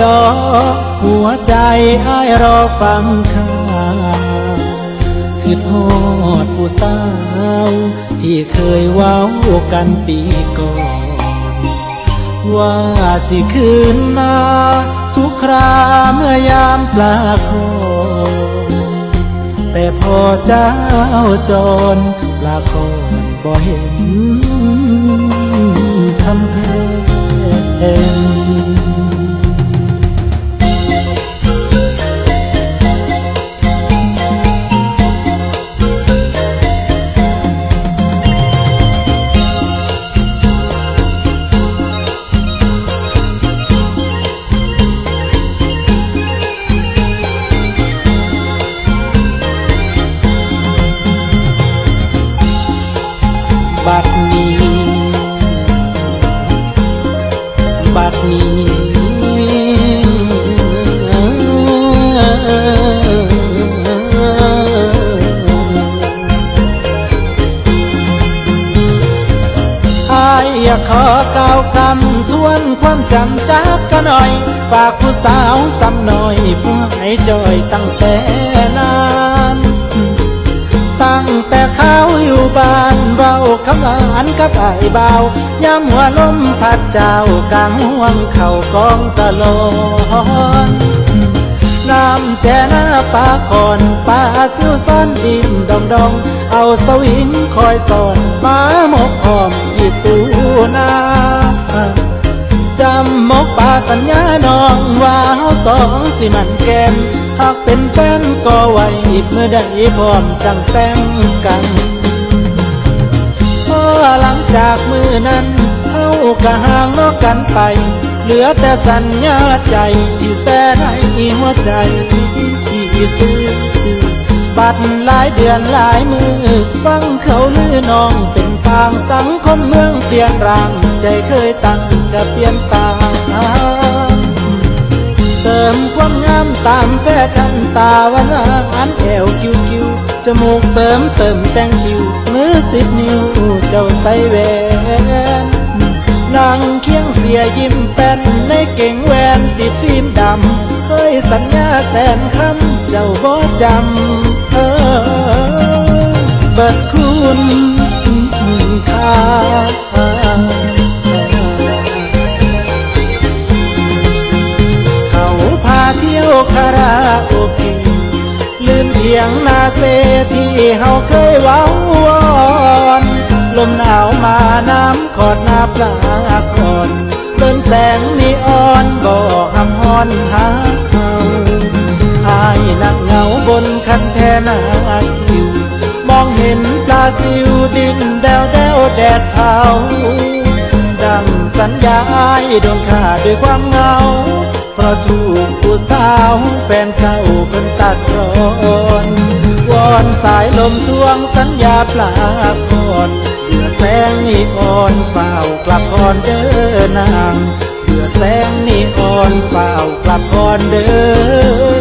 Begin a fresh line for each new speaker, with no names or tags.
ดอหัวใจอ้ายรอฟังข่าวคือทอดผู้สาว ที่เคยเว้ากันปีก่อน ว่าสิคืนนาทุกคราเมื่อยามปลาคอนแต่พอเจ้าจรปลาคอนบ่เห็นทำ อยอยากขอกล่าวคำทวนความจำจากกันหน่อยฝากผู้สาวซ้ำหน่อยผู้ให้จอยตั้งแต่นานตั้งแต่เขาอยู่บ้านเบาคำหวานกับไอ้เบายามหัวลมพัดเจ้ากลางห่วงเข่ากองตะลอนน้ำแจน้าปลาคอนปลาซิวซ่อนดินดองดอง เอาสวิงคอยสอนมาหมกหอมอีตูนาจำมกป่าสัญญาน้องว่าเฮาสองสิมันแก้มหากเป็นแฟนก็ไว้เมื่อใดพร้อมจังแต่งกันพอหลังจากมือนั้นเฮาก็ห่างนอกกันไป เหลือแต่สัญญาใจที่แสนให้หัวใจที่ซื้อ บัดหลายเดือนหลายมือ ฟังเขาลือน้องเป็นทางสังคมเมืองเปลี่ยนร่าง ใจเคยตั้งกับเปลี่ยนตาเติมความงามตามแฟชั่นตาวันอันแอวคิวคิวจมูกเติมเติมแต่งคิวมือสิบนิ้วเจ้าใส่แหวนนั่งเคียงเสียยิ้มแป้นในเก่งแวนติดฟิล์มดำเคยสัญญาแสนคำเจ้าบ่จำ บิดคุณค่าเขาพาเที่ยวคาราโอเกะลืมเพียงนาเซที่เฮาเคยเว้าวอนลมหนาวมาน้ำขอดหน้าปลาคอนเดินแสงนีออนบ่หำฮอนหาเขาอายนักเหงาบนคัน นาคิว มองเห็นปลาซิวดินแดวแดวแดดเผาดังสัญญาอายโดนขาดด้วยความเหงา เพราะถูกผู้สาวแฟนเก่าเพิ่นตัดรอนวอนสายลมทวงสัญญาปลาคอนเบื่อแสงนีออนเฝ้ากลับคอนเด้อนางเบื่อแสงนีออนเฝ้ากลับคอนเด้อ